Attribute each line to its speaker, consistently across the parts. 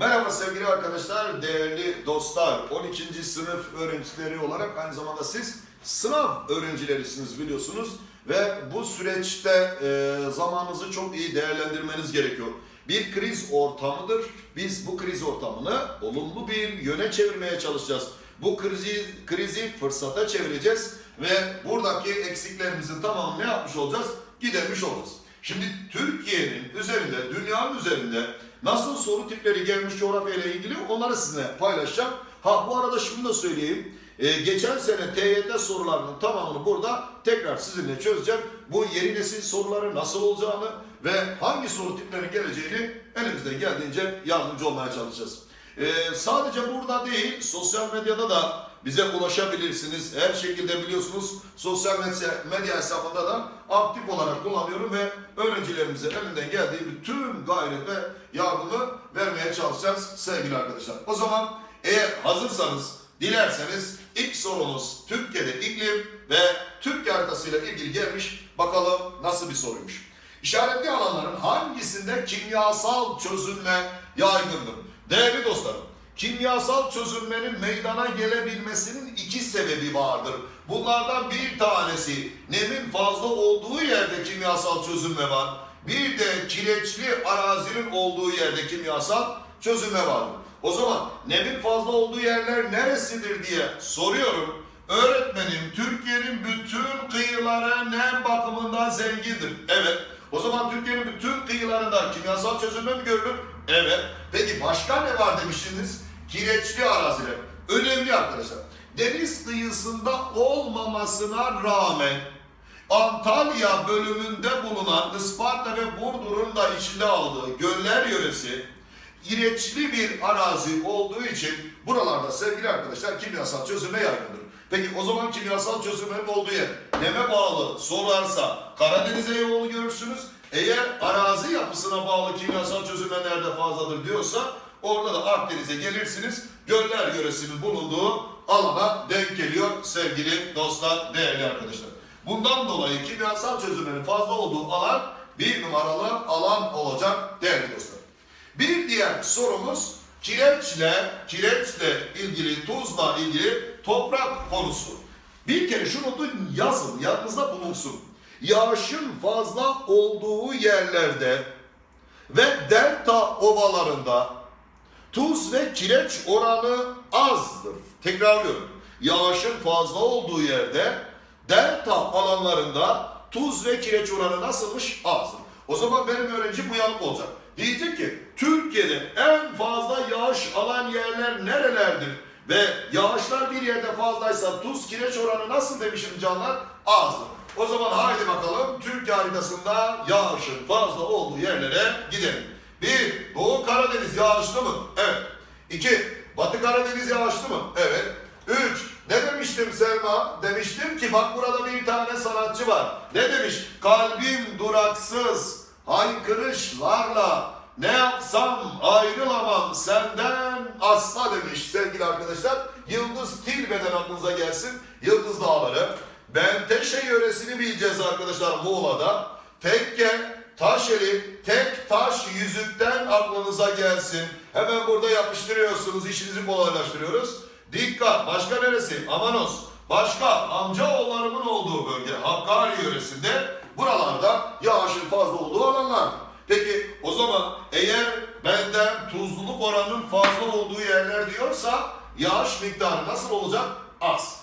Speaker 1: Merhaba sevgili arkadaşlar, değerli dostlar. 12. sınıf öğrencileri olarak aynı zamanda siz sınav öğrencilerisiniz biliyorsunuz. Ve bu süreçte e, zamanınızı çok iyi değerlendirmeniz gerekiyor. Bir kriz ortamıdır. Biz bu kriz ortamını olumlu bir yöne çevirmeye çalışacağız. Bu krizi, krizi fırsata çevireceğiz ve buradaki eksiklerimizin tamamını ne yapmış olacağız? Gidermiş olacağız. Şimdi Türkiye'nin üzerinde, dünyanın üzerinde nasıl soru tipleri gelmiş coğrafya ile ilgili onları sizinle paylaşacağım. Ha bu arada şunu da söyleyeyim. Ee, geçen sene TYT sorularının tamamını burada tekrar sizinle çözeceğim. Bu yeni nesil soruları nasıl olacağını ve hangi soru tiplerinin geleceğini elimizden geldiğince yardımcı olmaya çalışacağız. Ee, sadece burada değil, sosyal medyada da bize ulaşabilirsiniz. Her şekilde biliyorsunuz sosyal medya, hesabında da aktif olarak kullanıyorum ve öğrencilerimize elinden geldiği bütün gayret ve yardımı vermeye çalışacağız sevgili arkadaşlar. O zaman eğer hazırsanız, dilerseniz ilk sorumuz Türkiye'de iklim ve Türkiye haritasıyla ilgili gelmiş. Bakalım nasıl bir soruymuş. İşaretli alanların hangisinde kimyasal çözülme yaygındır? Değerli dostlarım, kimyasal çözülmenin meydana gelebilmesinin iki sebebi vardır. Bunlardan bir tanesi nemin fazla olduğu yerde kimyasal çözülme var. Bir de kireçli arazinin olduğu yerde kimyasal çözülme vardır. O zaman nemin fazla olduğu yerler neresidir diye soruyorum. Öğretmenim Türkiye'nin bütün kıyıları nem bakımından zengindir. Evet. O zaman Türkiye'nin bütün kıyılarında kimyasal çözülme mi görülür? Evet. Peki başka ne var demiştiniz? Kireçli araziler. Önemli arkadaşlar. Deniz kıyısında olmamasına rağmen Antalya bölümünde bulunan Isparta ve Burdur'un da içinde aldığı göller yöresi İreçli bir arazi olduğu için buralarda sevgili arkadaşlar kimyasal çözülme yaygındır. Peki o zaman kimyasal çözülmenin olduğu yer neme bağlı sorarsa Karadeniz'e yolu görürsünüz. Eğer arazi yapısına bağlı kimyasal çözülme nerede fazladır diyorsa orada da Akdeniz'e gelirsiniz. Göller yöresinin bulunduğu alana denk geliyor sevgili dostlar, değerli arkadaşlar. Bundan dolayı kimyasal çözülmenin fazla olduğu alan bir numaralı alan olacak değerli dostlar. Bir diğer sorumuz kireçle, kireçle ilgili, tuzla ilgili toprak konusu. Bir kere şunu da yazın, yanınızda bulunsun. Yağışın fazla olduğu yerlerde ve delta ovalarında tuz ve kireç oranı azdır. Tekrarlıyorum. Yağışın fazla olduğu yerde delta alanlarında tuz ve kireç oranı nasılmış? Azdır. O zaman benim öğrencim uyanık olacak. Diyecek ki Türkiye'de en fazla yağış alan yerler nerelerdir? Ve yağışlar bir yerde fazlaysa tuz kireç oranı nasıl demişim canlar? Azdır. O zaman haydi bakalım Türkiye haritasında yağışın fazla olduğu yerlere gidelim. Bir, Doğu Karadeniz yağışlı mı? Evet. İki, Batı Karadeniz yağışlı mı? Evet. Üç, ne demiştim Selma? Demiştim ki bak burada bir tane sanatçı var. Ne demiş? Kalbim duraksız, haykırışlarla ne yapsam ayrılamam senden asla demiş sevgili arkadaşlar. Yıldız Tilbe'den aklınıza gelsin. Yıldız Dağları. Benteşe yöresini bileceğiz arkadaşlar Muğla'da. Tekke, Taşeli, tek taş yüzükten aklınıza gelsin. Hemen burada yapıştırıyorsunuz, işinizi kolaylaştırıyoruz. Dikkat, başka neresi? Amanos. Başka, amcaoğullarımın olduğu bölge, Hakkari yöresinde buralarda yağışın fazla olduğu alanlar. Peki o zaman eğer benden tuzluluk oranının fazla olduğu yerler diyorsa yağış miktarı nasıl olacak? Az.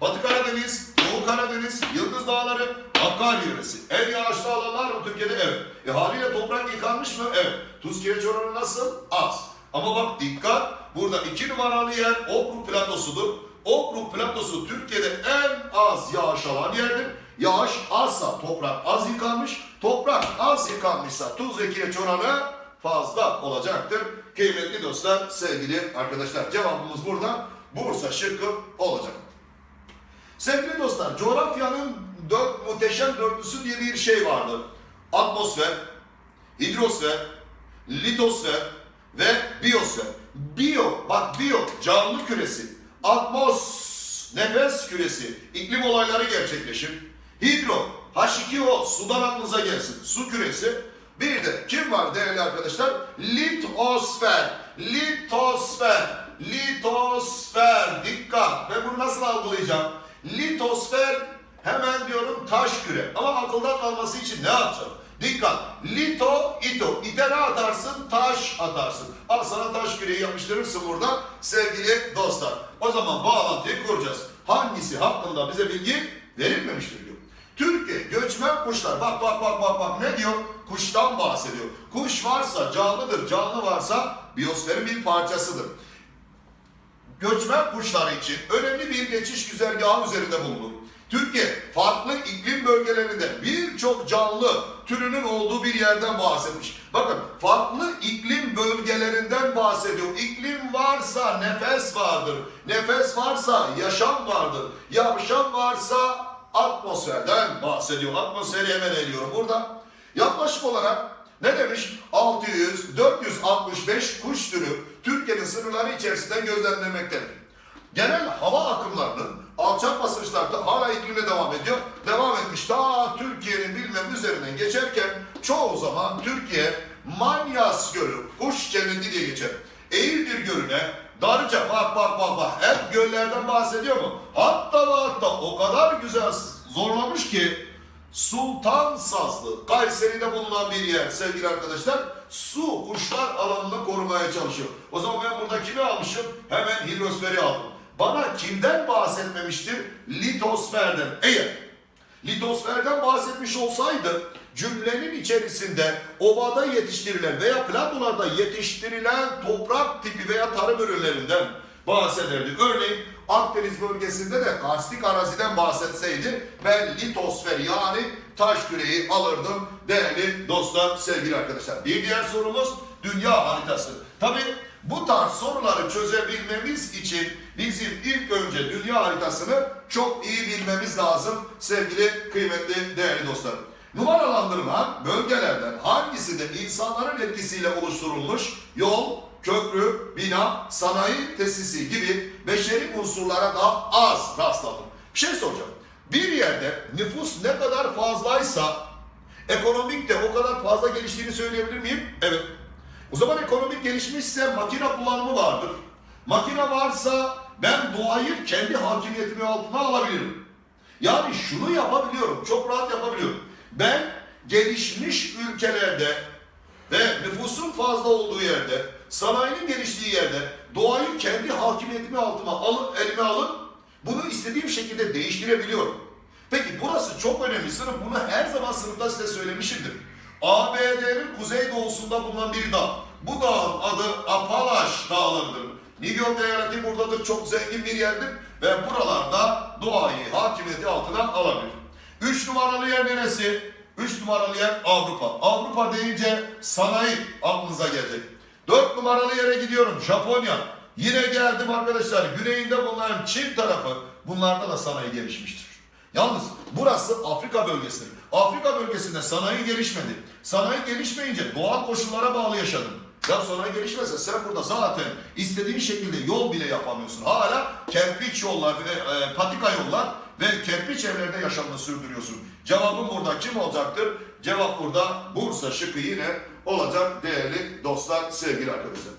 Speaker 1: Batı Karadeniz, Doğu Karadeniz, Yıldız Dağları, Hakkari yöresi. En yağışlı alanlar mı Türkiye'de? Evet. E haliyle toprak yıkanmış mı? Evet. Tuz kireç oranı nasıl? Az. Ama bak dikkat, burada iki numaralı yer Okruk Platosu'dur. Okruk Platosu Türkiye'de en az yağış alan yerdir. Yağış azsa toprak az yıkanmış, toprak az yıkanmışsa tuz ve kireç oranı fazla olacaktır. Kıymetli dostlar, sevgili arkadaşlar. Cevabımız burada Bursa şıkkı olacak. Sevgili dostlar, coğrafyanın dört muhteşem dörtlüsü diye bir şey vardı. Atmosfer, hidrosfer, litosfer ve biyosfer. Biyo, bak biyo, canlı küresi. Atmos, nefes küresi, iklim olayları gerçekleşir. Hidro, H2O, sudan aklınıza gelsin, su küresi. Bir de kim var değerli arkadaşlar? Litosfer. Litosfer. Litosfer. Dikkat. Ve bunu nasıl algılayacağım? Litosfer hemen diyorum taş küre. Ama akılda kalması için ne yapacağım? Dikkat. Lito, ito. İte atarsın? Taş atarsın. Al sana taş küreyi yapıştırırsın burada sevgili dostlar. O zaman bağlantıyı kuracağız. Hangisi hakkında bize bilgi verilmemiştir diyor. Türkiye göçmen kuşlar. Bak bak bak bak bak ne diyor? Kuştan bahsediyor. Kuş varsa canlıdır. Canlı varsa biyosferin bir parçasıdır. Göçmen kuşları için önemli bir geçiş güzergahı üzerinde bulunur. Türkiye farklı iklim bölgelerinde birçok canlı türünün olduğu bir yerden bahsetmiş. Bakın farklı iklim bölgelerinden bahsediyor. İklim varsa nefes vardır. Nefes varsa yaşam vardır. Yaşam varsa atmosferden bahsediyor. Atmosferi hemen eliyorum burada. Yaklaşık olarak ne demiş? 600, 465 kuş türü Türkiye'nin sınırları içerisinde gözlemlenmektedir. Genel hava akımlarının alçak basınçlarda hala iklimde devam ediyor. Devam etmiş. Ta Türkiye'nin bilmem üzerinden geçerken çoğu zaman Türkiye Manyas Gölü, kuş cenneti diye geçer. Eğirdir Gölü'ne Darıca bak bak bak bak hep göllerden bahsediyor mu? Hatta hatta o kadar güzel zorlamış ki Sultan Sazlı, Kayseri'de bulunan bir yer sevgili arkadaşlar. Su kuşlar alanını korumaya çalışıyor. O zaman ben burada kimi almışım? Hemen hidrosferi aldım. Bana kimden bahsetmemiştir? Litosferden. Eğer litosferden bahsetmiş olsaydı cümlenin içerisinde ovada yetiştirilen veya platolarda yetiştirilen toprak tipi veya tarım ürünlerinden bahsederdi. Örneğin Akdeniz bölgesinde de karstik araziden bahsetseydi ben litosfer yani taş küreyi alırdım değerli dostlar, sevgili arkadaşlar. Bir diğer sorumuz dünya haritası. Tabi bu tarz soruları çözebilmemiz için bizim ilk önce dünya haritasını çok iyi bilmemiz lazım sevgili kıymetli değerli dostlar. Numaralandırılan bölgelerden hangisinde insanların etkisiyle oluşturulmuş yol, köprü, bina, sanayi tesisi gibi beşeri unsurlara da az rastladım. Bir şey soracağım. Bir yerde nüfus ne kadar fazlaysa ekonomik de o kadar fazla geliştiğini söyleyebilir miyim? Evet. O zaman ekonomik gelişmişse makine kullanımı vardır. Makine varsa ben doğayı kendi hakimiyetimi altına alabilirim. Yani şunu yapabiliyorum, çok rahat yapabiliyorum. Ben gelişmiş ülkelerde ve nüfusun fazla olduğu yerde, sanayinin geliştiği yerde doğayı kendi hakimiyetimi altıma alıp elime alıp bunu istediğim şekilde değiştirebiliyorum. Peki burası çok önemli sınıf. Bunu her zaman sınıfta size söylemişimdir. ABD'nin kuzeydoğusunda bulunan bir dağ. Bu dağın adı Apalaş Dağları'dır. New York eyaleti buradadır. Çok zengin bir yerdir. Ve buralarda doğayı hakimiyeti altına alabilir. Üç numaralı yer neresi? Üç numaralı yer Avrupa. Avrupa deyince sanayi aklınıza gelecek. Dört numaralı yere gidiyorum Japonya. Yine geldim arkadaşlar güneyinde bulunan Çin tarafı. Bunlarda da sanayi gelişmiştir. Yalnız burası Afrika bölgesidir. Afrika bölgesinde sanayi gelişmedi. Sanayi gelişmeyince doğal koşullara bağlı yaşadın. Ya sanayi gelişmezse sen burada zaten istediğin şekilde yol bile yapamıyorsun. Hala kerpiç yollar ve e, patika yollar ve kerpiç evlerde yaşamını sürdürüyorsun. Cevabım burada kim olacaktır? Cevap burada Bursa şıkkı yine olacak değerli dostlar, sevgili arkadaşlar.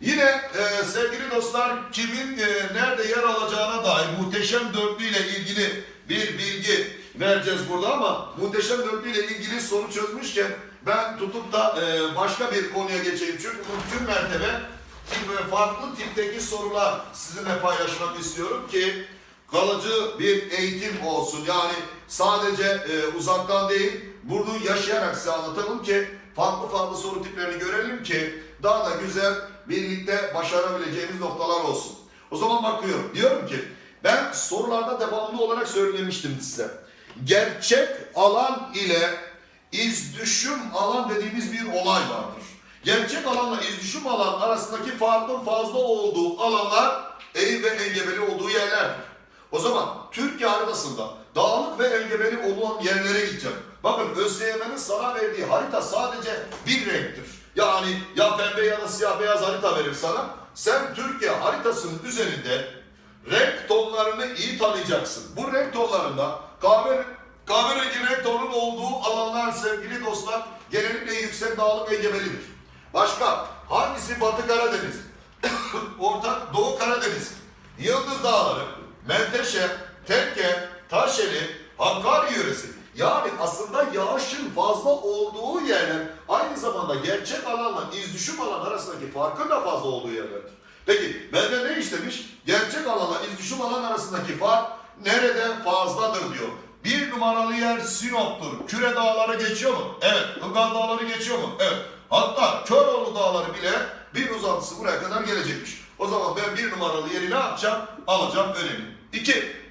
Speaker 1: Yine e, sevgili dostlar kimin e, nerede yer alacağına dair muhteşem dörtlü ile ilgili bir bilgi vereceğiz burada ama muhteşem dörtlü ile ilgili soru çözmüşken ben tutup da e, başka bir konuya geçeyim. Çünkü mümkün mertebe ki farklı tipteki sorular sizinle paylaşmak istiyorum ki kalıcı bir eğitim olsun. Yani sadece e, uzaktan değil, bunu yaşayarak size anlatalım ki farklı farklı soru tiplerini görelim ki daha da güzel birlikte başarabileceğimiz noktalar olsun. O zaman bakıyorum. Diyorum ki ben sorularda devamlı olarak söylemiştim size. Gerçek alan ile iz düşüm alan dediğimiz bir olay vardır. Gerçek alanla iz düşüm alan arasındaki farkın fazla olduğu alanlar eğim ve engebeli olduğu yerlerdir. O zaman Türkiye haritasında dağlık ve engebeli olan yerlere gideceğim. Bakın ÖSYM'nin sana verdiği harita sadece bir renktir. Yani ya pembe ya da siyah beyaz harita verir sana. Sen Türkiye haritasının üzerinde renk tonlarını iyi tanıyacaksın. Bu renk tonlarında kahve, kahverengi renk tonunun olduğu alanlar sevgili dostlar genellikle yüksek dağlık engebelidir. Başka hangisi Batı Karadeniz, Orta Doğu Karadeniz, Yıldız Dağları, Menteşe, Tekke, Taşeli, Hakkari yöresi. Yani aslında yağışın fazla olduğu yerler aynı zamanda gerçek alanla iz düşüm alan arasındaki farkın da fazla olduğu yerlerdir. Peki benden ne istemiş? Gerçek alanla iz düşüm alan arasındaki fark nerede fazladır diyor. Bir numaralı yer Sinop'tur. Küre dağları geçiyor mu? Evet. Ilgaz dağları geçiyor mu? Evet. Hatta Köroğlu dağları bile bir uzantısı buraya kadar gelecekmiş. O zaman ben bir numaralı yeri ne yapacağım? Alacağım önemli. İki.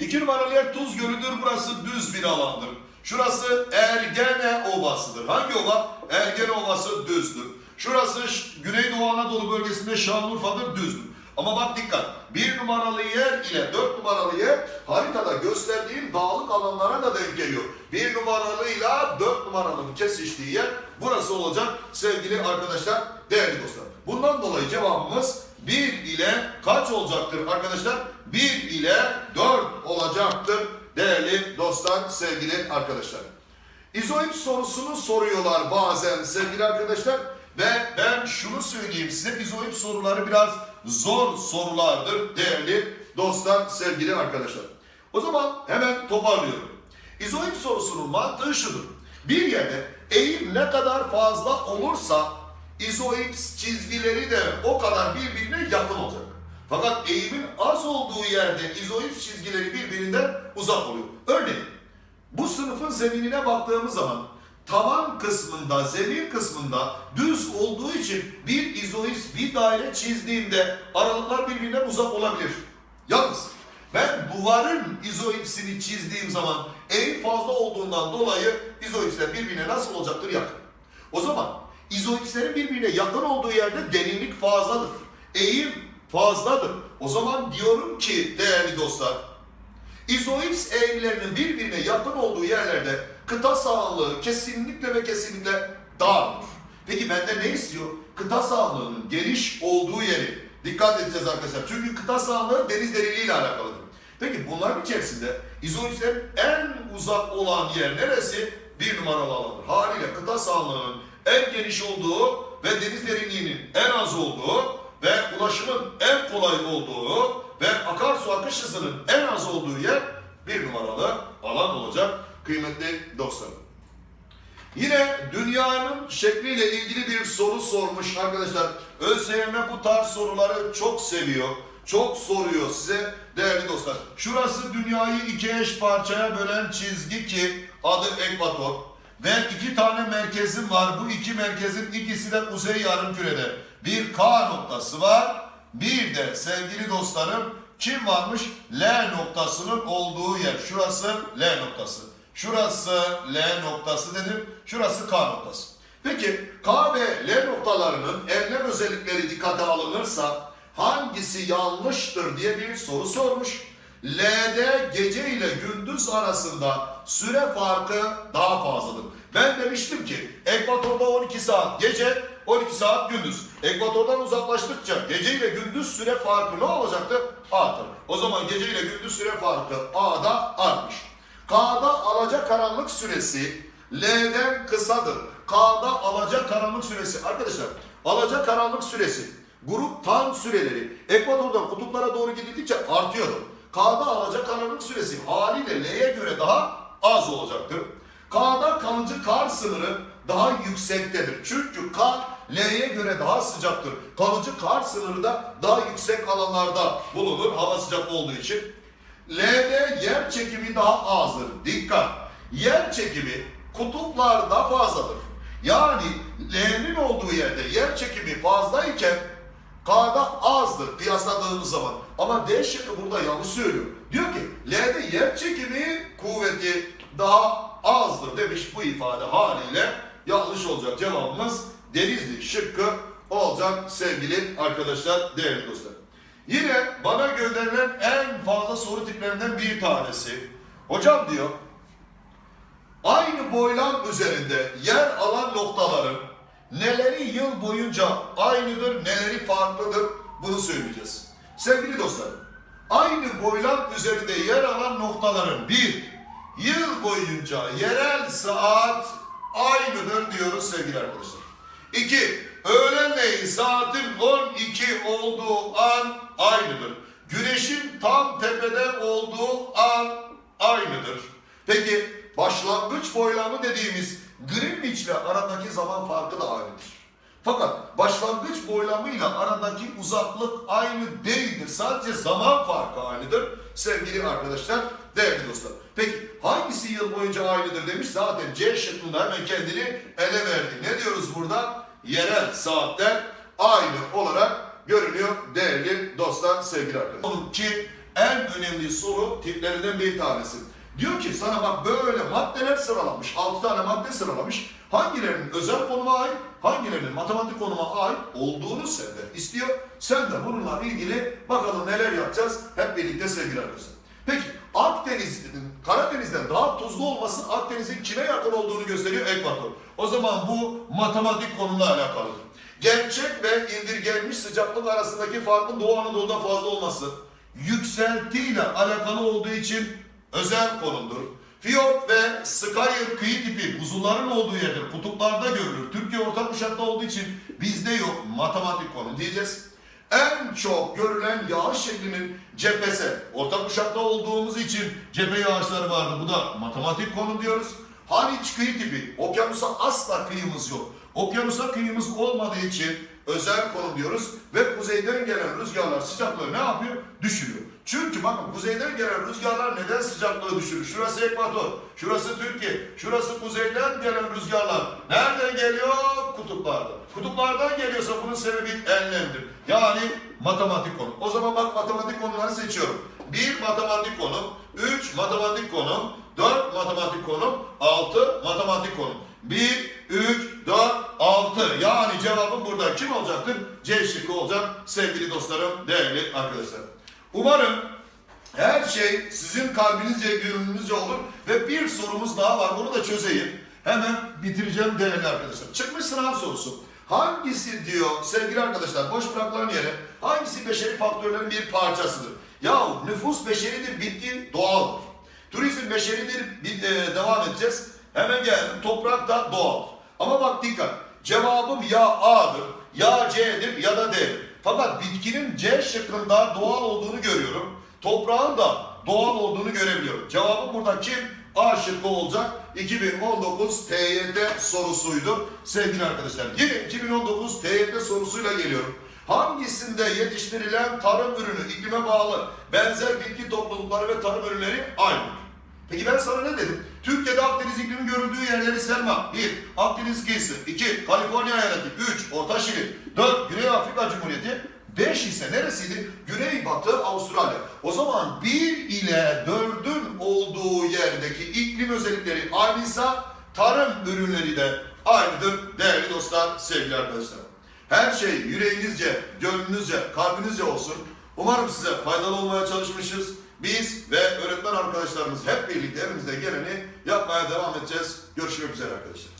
Speaker 1: İki numaralı yer Tuz Gölü'dür. Burası düz bir alandır. Şurası Ergene Ovası'dır. Hangi ova? Ergene Ovası düzdür. Şurası Güneydoğu Anadolu bölgesinde Şanlıurfa'dır düzdür. Ama bak dikkat. Bir numaralı yer ile dört numaralı yer haritada gösterdiğim dağlık alanlara da denk geliyor. Bir numaralıyla dört numaralının kesiştiği yer burası olacak sevgili arkadaşlar, değerli dostlar. Bundan dolayı cevabımız 1 ile kaç olacaktır arkadaşlar? 1 ile 4 olacaktır değerli dostlar, sevgili arkadaşlar. İzoip sorusunu soruyorlar bazen sevgili arkadaşlar. Ve ben şunu söyleyeyim size izoip soruları biraz zor sorulardır değerli dostlar, sevgili arkadaşlar. O zaman hemen toparlıyorum. İzoip sorusunun mantığı şudur. Bir yerde eğim ne kadar fazla olursa izoips çizgileri de o kadar birbirine. Fakat eğimin az olduğu yerde izoips çizgileri birbirinden uzak oluyor. Örneğin bu sınıfın zeminine baktığımız zaman tavan kısmında, zemin kısmında düz olduğu için bir izoips bir daire çizdiğimde aralıklar birbirinden uzak olabilir. Yalnız ben duvarın izoipsini çizdiğim zaman eğim fazla olduğundan dolayı izoipsler birbirine nasıl olacaktır? Yakın. O zaman izoipslerin birbirine yakın olduğu yerde derinlik fazladır. Eğim fazladır. O zaman diyorum ki değerli dostlar İzoips eğimlerinin birbirine yakın olduğu yerlerde kıta sahanlığı kesinlikle ve kesinlikle dardır. Peki benden ne istiyor? Kıta sahanlığının geniş olduğu yeri. Dikkat edeceğiz arkadaşlar. Çünkü kıta sahanlığı deniz derinliği ile alakalıdır. Peki bunların içerisinde izoipslerin en uzak olan yer neresi? Bir numaralı alandır. Haliyle kıta sahanlığının en geniş olduğu ve deniz derinliğinin en az olduğu ve ulaşımın en kolay olduğu ve akarsu akış hızının en az olduğu yer bir numaralı alan olacak kıymetli dostlarım. Yine dünyanın şekliyle ilgili bir soru sormuş arkadaşlar. ÖSYM bu tarz soruları çok seviyor. Çok soruyor size değerli dostlar. Şurası dünyayı iki eş parçaya bölen çizgi ki adı ekvator. Ve iki tane merkezim var. Bu iki merkezin ikisi de kuzey yarımkürede. Bir K noktası var. Bir de sevgili dostlarım kim varmış? L noktasının olduğu yer. Şurası L noktası. Şurası L noktası dedim. Şurası K noktası. Peki K ve L noktalarının enlem özellikleri dikkate alınırsa hangisi yanlıştır diye bir soru sormuş. L'de gece ile gündüz arasında süre farkı daha fazladır. Ben demiştim ki ekvatorda 12 saat gece 12 saat gündüz. Ekvatordan uzaklaştıkça gece ile gündüz süre farkı ne olacaktı? Artar. O zaman gece ile gündüz süre farkı A'da artmış. K'da alacak karanlık süresi L'den kısadır. K'da alacak karanlık süresi. Arkadaşlar alacak karanlık süresi grup tam süreleri ekvatordan kutuplara doğru gidildikçe artıyordu. K'da alacak karanlık süresi haliyle L'ye göre daha az olacaktır. K'da kalıcı kar sınırı daha yüksektedir. Çünkü K L'ye göre daha sıcaktır. Kalıcı kar sınırı da daha yüksek alanlarda bulunur hava sıcak olduğu için. L'de yer çekimi daha azdır. Dikkat! Yer çekimi kutuplarda fazladır. Yani L'nin olduğu yerde yer çekimi fazlayken K'da azdır kıyasladığımız zaman. Ama D şıkkı burada yanlış söylüyor. Diyor ki L'de yer çekimi kuvveti daha azdır demiş bu ifade haliyle yanlış olacak. Cevabımız Denizli şıkkı olacak sevgili arkadaşlar, değerli dostlar. Yine bana gönderilen en fazla soru tiplerinden bir tanesi. Hocam diyor, aynı boylam üzerinde yer alan noktaların neleri yıl boyunca aynıdır, neleri farklıdır bunu söyleyeceğiz. Sevgili dostlar, aynı boylam üzerinde yer alan noktaların bir, yıl boyunca yerel saat aynıdır diyoruz sevgili arkadaşlar. İki, öğlenleyin saatin 12 olduğu an aynıdır. Güneşin tam tepede olduğu an aynıdır. Peki başlangıç boylamı dediğimiz Greenwich ile aradaki zaman farkı da aynıdır. Fakat başlangıç boylamıyla aradaki uzaklık aynı değildir. Sadece zaman farkı aynıdır sevgili arkadaşlar, değerli dostlar. Peki hangisi yıl boyunca aynıdır demiş. Zaten C şıkkında hemen kendini ele verdi. Ne diyoruz burada? Yerel saatler aynı olarak görünüyor değerli dostlar, sevgili arkadaşlar. Onun ki en önemli soru tiplerinden bir tanesi. Diyor ki sana bak böyle maddeler sıralamış. 6 tane madde sıralamış. Hangilerinin özel konuma ait, hangilerinin matematik konuma ait olduğunu senden istiyor. Sen de bununla ilgili bakalım neler yapacağız hep birlikte sevgili arkadaşlar. Peki Akdeniz'in Karadeniz'den daha tuzlu olması Akdeniz'in kime yakın olduğunu gösteriyor ekvator. O zaman bu matematik konuyla alakalıdır. Gerçek ve indirgenmiş sıcaklık arasındaki farkın Doğu Anadolu'da fazla olması yükseltiyle alakalı olduğu için özel konumdur. Fiyort ve Skyer kıyı tipi buzulların olduğu yerdir. Kutuplarda görülür. Türkiye orta kuşakta olduğu için bizde yok. Matematik konum diyeceğiz. En çok görülen yağış şeklinin cephesi. Orta kuşakta olduğumuz için cephe yağışları vardı. Bu da matematik konum diyoruz. Haliç kıyı tipi. Okyanusa asla kıyımız yok. Okyanusa kıyımız olmadığı için özel konum diyoruz ve kuzeyden gelen rüzgarlar sıcaklığı ne yapıyor? Düşürüyor. Çünkü bakın kuzeyden gelen rüzgarlar neden sıcaklığı düşürür? Şurası ekvator, şurası Türkiye, şurası kuzeyden gelen rüzgarlar. Nereden geliyor? Kutuplardan. Kutuplardan geliyorsa bunun sebebi enlemdir. Yani matematik konum. O zaman bak matematik konuları seçiyorum. 1 matematik konum, 3 matematik konum, 4 matematik konum, 6 matematik konum. 1, 3, 4, 6. Yani cevabım burada kim olacaktır? C şıkkı olacak sevgili dostlarım, değerli arkadaşlar. Umarım her şey sizin kalbinizce, gönlünüzce olur ve bir sorumuz daha var. Onu da çözeyim. Hemen bitireceğim değerli arkadaşlar. Çıkmış sınav sorusu. Hangisi diyor sevgili arkadaşlar boş bırakılan yere hangisi beşeri faktörlerin bir parçasıdır? Ya nüfus beşeridir, bitki doğaldır. Turizm beşeridir, bir, e, devam edeceğiz. Hemen geldim. Toprak da doğal. Ama bak dikkat. Cevabım ya A'dır, ya C'dir ya da D'dir. Fakat bitkinin C şıkkında doğal olduğunu görüyorum. Toprağın da doğal olduğunu görebiliyorum. Cevabım burada kim? A şıkkı olacak. 2019 TYT sorusuydu sevgili arkadaşlar. Yine 2019 TYT sorusuyla geliyorum. Hangisinde yetiştirilen tarım ürünü iklime bağlı benzer bitki toplulukları ve tarım ürünleri aynı? Peki ben sana ne dedim? Türkiye'de Akdeniz iklimi görüldüğü yerleri Selma. 1. Akdeniz kıyısı. 2. Kaliforniya eyaleti. 3. Orta Şili. 4. Güney Afrika Cumhuriyeti. 5 ise neresiydi? Güneybatı Avustralya. O zaman 1 ile 4'ün olduğu yerdeki iklim özellikleri aynıysa tarım ürünleri de aynıdır değerli dostlar, sevgili arkadaşlar. Her şey yüreğinizce, gönlünüzce, kalbinizce olsun. Umarım size faydalı olmaya çalışmışız. Biz ve öğretmen arkadaşlarımız hep birlikte elimizde geleni yapmaya devam edeceğiz. Görüşmek üzere arkadaşlar.